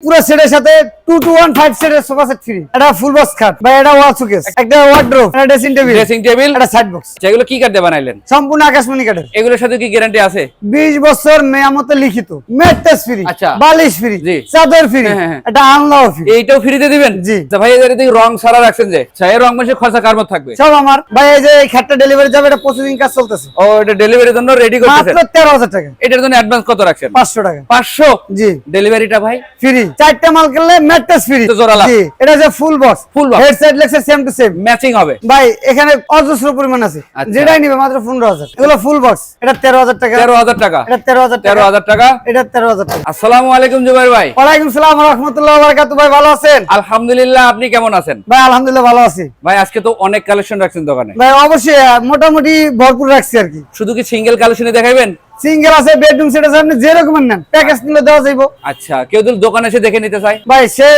পুরো সেটের সাথে টু টু ওয়ান ফাইভ সেটের সোফা সেট ফ্রি এটা ফুল বক্স খাট বা এটা ওয়াল সুকেস একটা ওয়ার্ড্রোব একটা ড্রেসিং টেবিল ড্রেসিং টেবিল একটা সাইড বক্স যেগুলো কি কাটতে বানাইলেন? সম্পূর্ণ আকাশমণি কাঠের এগুলোর সাথে কি গ্যারান্টি আছে? বিশ বছর মেয়ামতে লিখিত। ম্যাট্রেস ফ্রি আচ্ছা। বালিশ ফ্রি চাদর ফ্রি। এটা আনলাও ফ্রি এইটাও ফ্রিতে দিবেন? জি। ভাই এদের এদিকে রং সারা রাখছেন যে। রং মাসে খরচা কার থাকবে? সব আমার। ভাই এই যে এই খাটটা ডেলিভারি যাবে এটা প্রসেসিং কাজ চলতেছে। ও এটা ডেলিভারির জন্য রেডি করতেছেন? মাত্র তেরো হাজার টাকা। এটার জন্য অ্যাডভান্স কত রাখছেন? পাঁচশো টাকা। পাঁচশো? জি। ডেলিভারিটা ভাই? ফ্রি চারটা মাল কিনলে ফ্রি জোড়া। এটা যে full box Full box। Headset legset same to same matching হবে। ভাই এখানে অজস্র পরিমাণ আছে। আচ্ছা। যেটাই নিবে মাত্র পনেরো হাজার। এগুলো ফুল বক্স এটা তেরো হাজার টাকা। তেরো হাজার টাকা। এটা তেরো হাজার তেরো টাকা হাজার টাকা। এটা তেরো হাজার টাকা। আসসালামু আলাইকুম জুবাইর ভাই। ওয়ালাইকুম সালাম রহমতুল্লাহ বারাকাতু ভাই ভালো আছেন? আলহামদুলিল্লাহ আপনি কেমন আছেন? ভাই আলহামদুলিল্লাহ ভালো আছি। ভাই আজকে তো অনেক কালেকশন রাখছেন দোকানে। ভাই অবশ্যই মোটামুটি ভরপুর রাখছি আর কি। শুধু কি সিঙ্গেল কালেকশনে দেখাবেন সিঙ্গেল আছে বেডরুম সেট আছে আপনি যেরকম নেন প্যাকেজ নিলে দেওয়া যাইব। আচ্ছা কেউ যদি দোকানে এসে দেখে নিতে চায়? ভাই সে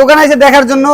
দোকান এসে দেখার জন্য।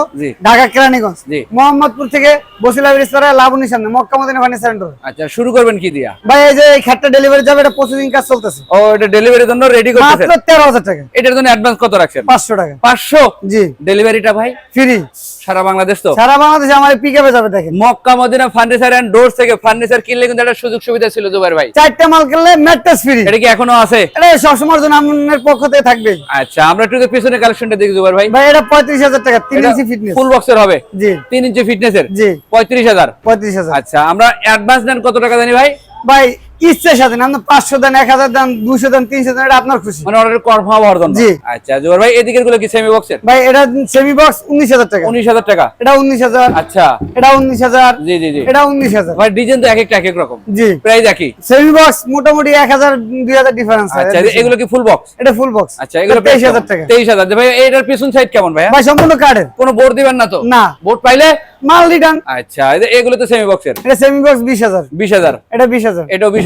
ঢাকা কেরানীগঞ্জ মোহাম্মদপুর থেকে বসিলা ব্রিজপাড়া লাবণীর সামনে মক্কা মদিনা ফার্নিচার সেন্টার। আচ্ছা শুরু করবেন কি দিয়া? ভাই এই যে এই খাটটা ডেলিভারি যাবে এটা প্রসেসিং কাজ চলতেছে। ও এটা ডেলিভারির জন্য রেডি করতেছেন? মাত্র তেরো হাজার টাকা। এটার জন্য অ্যাডভান্স কত রাখছেন? পাঁচশো টাকা। পাঁচশো? জি। ডেলিভারিটা ভাই? ফ্রি সারা বাংলাদেশ তো? সারা বাংলাদেশে আমার পিক যাবে দেখেন। Mecca Medina furniture and door থেকে ফার্নিচার কিনলে কিন্তু একটা সুযোগ সুবিধা ছিল জুবাইর ভাই। চারটা মাল কিনলে ম্যাট্রেস ফ্রি এটা কি এখনও আছে? এটা সবসময়ের জন্য আপনার পক্ষ থেকে থাকবে। আচ্ছা আমরা একটু পিছনে কালেকশনটা দেখি জুবাইর ভাই। ভাই এটা পঁয়ত্রিশ হাজার টাকা তিন ইঞ্চি ফিটনেস ফুল বক্সের হবে? জি। তিন ইঞ্চি ফিটনেসের জি। পঁয়ত্রিশ হাজার। পঁয়ত্রিশ হাজার। আচ্ছা আমরা অ্যাডভান্স নেন কত টাকা জানি ভাই? ভাই সাথে না আপনি পাঁচশো দেন এক হাজার দেন দুশো দেন তিনশো দেন এটা আপনার খুশি। মানে অর্ডার কনফার্ম হওয়ার জন্য? জি। আচ্ছা জুবাইর ভাই এদিকেরগুলো কি সেমি বক্সের ভাই এটা সেমি বক্স উনিশ হাজার টাকা। উনিশ হাজার টাকা? এটা উনিশ হাজার। আচ্ছা। এটা উনিশ হাজার। জি জি জি। এটা উনিশ হাজার। ভাই ডিজাইন তো এক একটা এক এক রকম। জি। প্রাইস একই। সেমি বক্স মোটামুটি এক হাজার দুই হাজার ডিফারেন্স আচ্ছা এগুলো কি ফুল বক্স এটা ফুল বক্স আচ্ছা এগুলো তেইশ হাজার টাকা। তেইশ হাজার। ভাই এটার পিছন সাইড কেমন ভাই ভাই সম্পূর্ণ কার্ডের কোনো বোর্ড দিবেন না তো? না। বোর্ড পাইলে? মাল রিটার্ন আচ্ছা এগুলো তো সেমি বক্সের এটা সেমি বক্স বিশ হাজার। বিশ হাজার। এটা বিশ হাজার। এটাও বিশ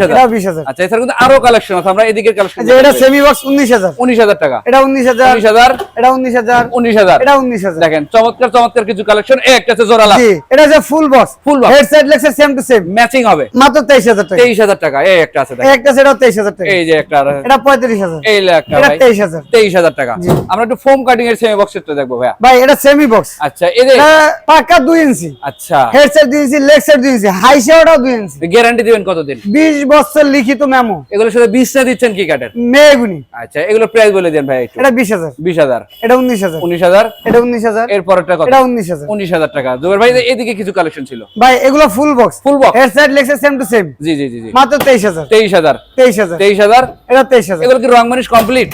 আচ্ছা এছাড়া কিন্তু আরও কালেকশন আছে আমরা এদিকের কালেকশন যে এটা সেমি বক্স উনিশ হাজার। টাকা। এটা উনিশ হাজার। এটা উনিশ হাজার। এটা উনিশ হাজার। দেখেন চমৎকার চমৎকার কিছু কালেকশন একটা আছে জোড়ালা জি এটা যে full box Full box। Headset legset same to same matching হবে। মাত্র তেইশ হাজার টাকা। তেইশ হাজার টাকা। এই একটা আছে এই একটা সেটাও তেইশ টাকা। এই যে একটা আর- এটা পঁয়ত্রিশ হাজার। এই একটা ভাই। তেইশ হাজার। টাকা। আমরা একটু ফোম কাটিং এর সেমি বক্সের তো দেখব ভাইয়া। ভাই এটা সেমি বক্স আচ্ছা এই যে পাকা দুই ইঞ্চি। আচ্ছা। হেডসেট দুই ইঞ্চি লেগ সেট দুই ইঞ্চি। হাই সেটাও দুই ইঞ্চি। গ্যারান্টি দিবেন কতদিন? বিশ বছর লিখিত মেমো। এগুলো শুধু বিশটা দিচ্ছেন কি কাটের মেগুনি আচ্ছা এগুলো প্রাইস বলে দেন ভাই একটু। এটা বিশ হাজার। বিশ হাজার। এটা উনিশ হাজার। উনিশ হাজার। এটা উনিশ হাজার। এর পরের কত? এটা উনিশ হাজার। উনিশ হাজার টাকা। জুবের ভাই এদিকে কিছু কালেকশন ছিল। ভাই এগুলো full box full box headset side set same to same জি জি জি মাত্র তেইশ হাজার। তেইশ হাজার। তেইশ হাজার। তেইশ হাজার। এটা তেইশ হাজার। এগুলো কি রং মানিস কমপ্লিট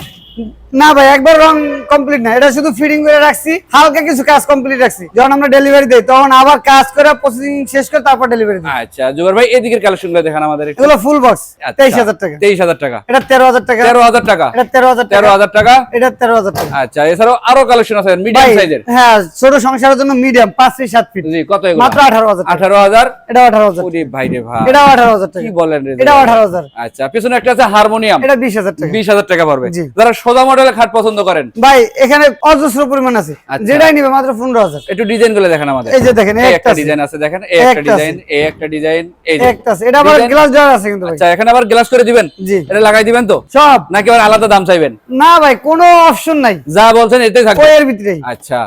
না ভাই একবার রং কমপ্লিট না এটা শুধু ফিটিং করে রাখছি হালকা কিছু কাজ কমপ্লিট রাখছি যখন আমরা ডেলিভারি দেই তখন আবার কাজ করে প্রসেসিং শেষ করে তারপর ডেলিভারি দিই আচ্ছা জুবের ভাই এদিকের কালেকশনগুলো দেখান আমাদের এগুলো ফুল বক্স আচ্ছা, তেইশ হাজার টাকা তেইশ হাজার টাকা এটা তেরো হাজার টাকা তেরো হাজার টাকা এটা তেরো হাজার তেরো টাকা হাজার টাকা এটা তেরো হাজার টাকা আচ্ছা এছাড়াও আরও কালেকশন আছে মিডিয়াম সাইজের হ্যাঁ ছোট সংসারের জন্য মিডিয়াম পাঁচ থেকে সাত ফিট জি কত এগুলো মাত্র আঠারো হাজার টাকা আঠারো হাজার এটা আঠারো হাজার ওরে ভাই রে ভাই এটাও আঠারো হাজার কি বলেন রে আঠারো হাজার আচ্ছা পিছনে একটা আছে হারমোনিয়াম এটা বিশ হাজার টাকা বিশ হাজার টাকা পড়বে। যারা সোজা মডেলের খাট পছন্দ করেন? ভাই এখানে অজস্র পরিমাণ আছে। আচ্ছা। যেটাই নিবে মাত্র পনেরো হাজার। একটু ডিজাইনগুলো দেখেন আমাদের। এই যে দেখেন এই একটা একটা ডিজাইন আছে দেখেন এই একটা একটা ডিজাইন এই একটা ডিজাইন এই একটা আছে। এটা আবার গ্লাস ডোর আছে কিন্তু ভাই। আচ্ছা এখানে আবার গ্লাস করে দিবেন? জি। এটা লাগাই দিবেন তো? সব। নাকি আবার আলাদা দাম চাইবেন? না ভাই কোনো অপশন নাই। যা বলছেন এটাই থাকবে। বইয়ের ভিতরেই। আচ্ছা।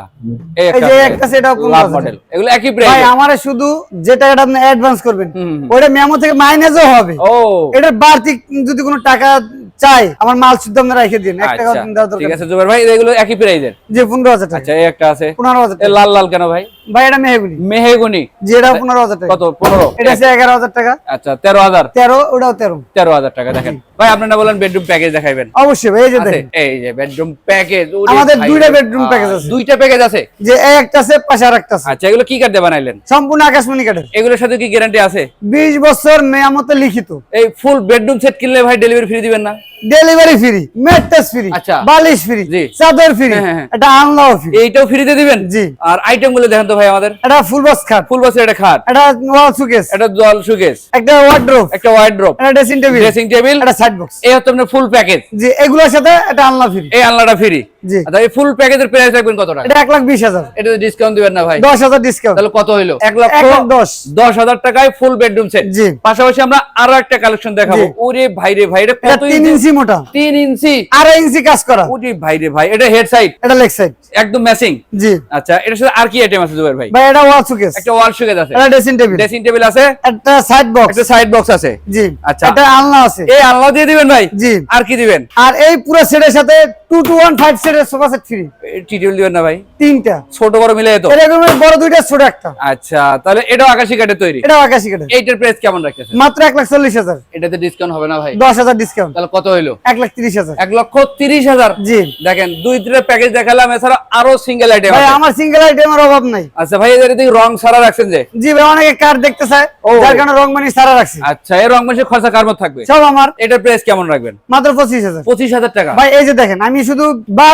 এই একটা এটাও পনেরো হাজার। মডেল এগুলো একই ভাই আমারে শুধু যে টাকাটা আপনি অ্যাডভান্স করবেন হুম। মেমো থেকে মাইনাসও হবে। ও। এটা বাড়তি যদি কোনো টাকা চাই আমার মাল শুদ্ধ আপনি রেখে দিন। এক টাকা আচ্ছা ঠিক আছে জুবের ভাই এগুলো একই প্রাইজের যে পনেরো হাজার টাকা। আচ্ছা এই একটা আছে। পনেরো হাজার এ টাকা। লাল লাল কেন ভাই? ভাই এটা মেহেগুনি। মেহেগুনি। যে এটা পনেরো হাজার টাকা। কত? পনেরো? এটা আছে এগারো হাজার টাকা। আচ্ছা তেরো হাজার। তেরো ওটাও তেরো। তেরো হাজার টাকা দেখেন। ভাই আপনারা বলেন বেডরুম প্যাকেজ দেখাইবেন। অবশ্যই ভাই এই যে দেখেন। এই যে বেডরুম প্যাকেজ আমাদের দুইটা bedroom package আছে। দুইটা প্যাকেজ আছে? যে একটা আছে পাশে আর একটা আছে। আচ্ছা এগুলো কি কাটতে বানাইলেন? সম্পূর্ণ আকাশমণি কাঠের এগুলোর সাথে কি গ্যারান্টি আছে? বিশ বছর মেয়ামতে লিখিত। এই ফুল বেডরুম সেট কিনলে ভাই ডেলিভারি ফ্রি দিবেন না? Delivery free mattress free. বালিশ ফ্রি চাদর ফ্রি হ্যাঁ, হ্যাঁ, হ্যাঁ। এটা আনলাও ফ্রি এইটাও ফ্রিতে দিবেন? জি। আর আইটেমগুলো দেখেন তো ভাই আমাদের। এটা ফুল বক্স খাট। ফুল বসে একটা খাট। এটা ওয়াল সুকেস এটা জল সুকেস একটা ওয়ার্ড্রোব একটা ওয়ার্ড্রোব এটা ড্রেসিং টেবিল ড্রেসিং টেবিল এটা সাইড বক্স এই হচ্ছে আপনার ফুল প্যাকেজ জি এগুলোর সাথে এটা আনলা ফ্রি এই আনলাটা ফ্রি। আচ্ছা এই ফুল প্যাকেজের প্রাইস রাখবেন কত টাকা? এটা এক লাখ বিশ হাজার। এটা ডিসকাউন্ট দিবেন না ভাই। দশ হাজার ডিসকাউন্ট তাহলে কত হইল? এক লাখ টাকায় ফুল বেডরুম সেট জি। পাশাপাশি আমরা আরও একটা কালেকশন দেখাবো। এটা কত ইঞ্চি মোটা। ইঞ্চি। ইঞ্চি কাজ করা। ওরে ভাইরে ভাই এটা হেড সাইড এটা লেগ সাইড একদম ম্যাচিং জি। আচ্ছা এটার সাথে আর কি আইটেম আছে জুবাইর ভাই? ভাই এটা ওয়াল সুকেস একটা ওয়াল সুকেজ আছে। এটা ড্রেসিং টেবিল ড্রেসিং টেবিল আছে? একটা সাইড বক্স একটা সাইড বক্স আছে। জি। আচ্ছা। এটা আলনা আছে। এই আল্লাহ দিয়ে দিবেন ভাই? জি। আর কি দিবেন? আর এই পুরো সেটের সাথে টু টু ওয়ান ফাইভ সেটের sofa set free tea table দিবেন না ভাই? তিনটা। ছোট বড় মিলে তো? এরকম বড় দুইটা ছোট একটা। আচ্ছা তাহলে এটাও আকাশি কাঠের তৈরি। এটা আকাশি কাঠের। এইটার প্রাইস কেমন রাখতেছেন? মাত্র এক লাখ চল্লিশ হাজার। এটাতে ডিসকাউন্ট হবে না ভাই? দশ হাজার ডিসকাউন্ট তাহলে কত জি। দেখেন দুই তিনটা প্যাকেজ দেখালাম এছাড়া আরও সিঙ্গেল আইটেম ভাই আমার সিঙ্গেল আইটেমের অভাব নাই। আচ্ছা ভাই এদের দিকে রং সারা রাখছেন যে? জি ভাই অনেকে কার দেখতে চায়। যার কারণে রং মানি সারা রাখছি। আচ্ছা এই রং মাসে খরচা কার মধ্যে থাকবে? সব আমার। এটার প্রাইস কেমন রাখবেন? মাত্র পঁচিশ হাজার। পঁচিশ হাজার টাকা। ভাই এই যে দেখেন আমি শুধু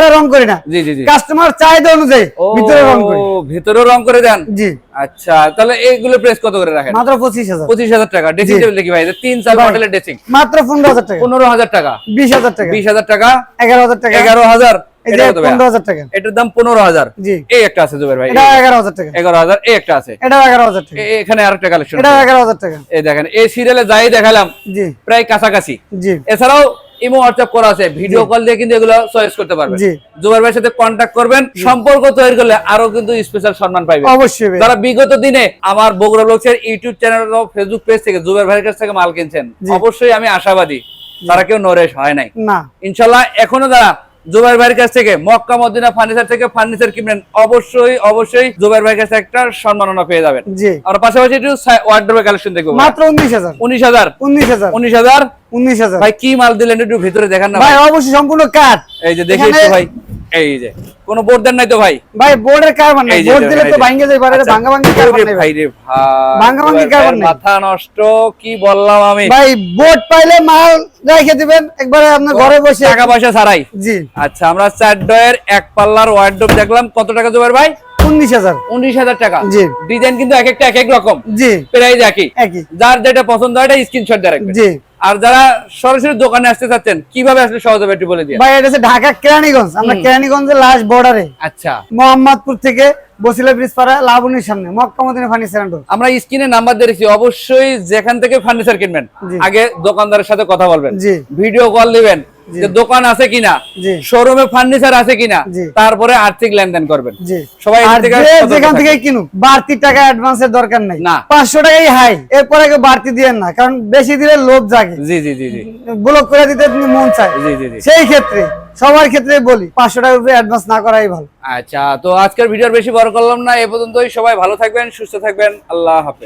বাইরে রং করি না জি জি কাস্টমার চাহিদা অনুযায়ী ভিতরে রং করি ভিতরে রং করে দেন জি আচ্ছা তাহলে এইগুলো প্রেস কত করে রাখেন মাত্র পঁচিশ হাজার পঁচিশ হাজার টাকা ড্রেসিং জি। টেবিল দেখি ভাই তিন চার মডেলের ড্রেসিং মাত্র পনেরো হাজার টাকা পনেরো হাজার টাকা বিশ হাজার টাকা বিশ হাজার টাকা এগারো হাজার টাকা এগারো হাজার এই এটা যে কত ভাইয়া? পনেরো হাজার টাকা এটার দাম পনেরো হাজার এই একটা আছে জুবের ভাই এগারো হাজার টাকা এগারো হাজার এই একটা আছে এটা এগারো হাজার টাকা এখানে আরেকটা কালেকশন এগারো হাজার টাকা এই দেখেন এই সিরিয়ালে যাই দেখালাম প্রায় কাছাকাছি এছাড়াও ইমো হোয়াটসঅ্যাপ করা আছে ভিডিও কল দিয়ে কিন্তু এগুলো চয়েস করতে পারবেন। জি। জুবাইর ভাইয়ের সাথে কন্ট্যাক্ট করবেন সম্পর্ক তৈরি করলে আরও কিন্তু স্পেশাল সম্মান পাইবেন। অবশ্যই যারা বিগত দিনে আমার বগুড়া ব্লগসের ইউটিউব চ্যানেল ও ফেসবুক পেজ থেকে জুবাইর ভাইয়ের কাছ থেকে মাল কিনছেন অবশ্যই আমি আশাবাদী তারা কেউ নরেশ হয় নাই। ইনশাল্লাহ এখনও যারা জুবাইর ভাইয়ের কাছ থেকে মক্কা মদিনা ফার্নিচার থেকে ফার্নিচার কিনবেন অবশ্যই অবশ্যই জুবাইর ভাইয়ের কাছে একটা সম্মাননা পেয়ে যাবেন। আর পাশাপাশি একটু ওয়ার্ড্রোবের কালেকশন দেখব মাত্র উনিশ হাজার। উনিশ হাজার। উনিশ হাজার। উনিশ হাজার। উনিশ হাজার। ভাই কি মাল দিলেন একটু ভিতরে দেখান না ভাই অবশ্যই সম্পূর্ণ কাঠ। এই যে দেখি এখানে- একটু ভাই এই যে কোনো বোর্ড দেন নাই তো ভাই? ভাই বোর্ডের কারবার নাই। বোর্ড দিলে তো যে। ভাঙ্গে যাই পারে আচ্ছা, ভাঙ্গা ভাঙ্গি কারবার নাই ভাই। রে ভাই ভাঙ্গা ভাঙ্গি জুবাইর কারবার ভাইয়ের মাথা নষ্ট কি বললাম আমি? ভাই বোর্ড পাইলে মাল রেখে দিবেন একবারে আপনার ঘরে বসে। টাকা পয়সা ছাড়াই? জি। আচ্ছা আমরা চার ডয়ের এক পাল্লার ওয়ার্ডরোব দেখলাম কত টাকা জুবাইর ভাই? উনিশ হাজার। উনিশ হাজার টাকা। জি। ডিজাইন কিন্তু এক একটা এক এক রকম। জি। প্রাইস একই। একই। যার যেটা পছন্দ হয় এটা স্ক্রিনশট দিয়ে রাখবেন জি। আর যারা সরাসরি দোকানে আসতে চাচ্ছেন কীভাবে আসলে সহজ হবে একটু বলে দিয়ে ভাই এটা হচ্ছে ঢাকা কেরানীগঞ্জ। আমরা কেরানীগঞ্জের লাস্ট বর্ডারে আচ্ছা। মোহাম্মদপুর থেকে বসিলা ব্রিজ পাড়া লাবণীর সামনে মক্কা মদিনা ফার্নিচার অ্যান্ড আমরা স্ক্রিনে নাম্বার দিয়ে রেখেছি অবশ্যই যেখান থেকে ফার্নিচার কিনবেন আগে দোকানদারের সাথে কথা বলবেন। ভিডিও কল দিবেন জি। যে দোকান আছে কিনা শোরুমে ফার্নিচার আছে কিনা তারপরে আর্থিক লেনদেন করবেন। সবাই যেখান থেকে কিনুক বাড়তি টাকা অ্যাডভান্সের দরকার নাই। না। পাঁচশো টাকাই হাই এরপরে বাড়তি দিয়েন না কারণ বেশি দিলে লোভ জাগে। জি জি জি জি। ব্লক করে দিতে তুমি মন চায়। জি জি জি। সেই ক্ষেত্রে সবার ক্ষেত্রে বলি পাঁচশো টাকার উপরে অ্যাডভান্স না করাই ভালো। আচ্ছা তো আজকের ভিডিওর বেশি বড় করলাম না এ পর্যন্তই। সবাই ভালো থাকবেন সুস্থ থাকবেন। আল্লাহ হাফেজ।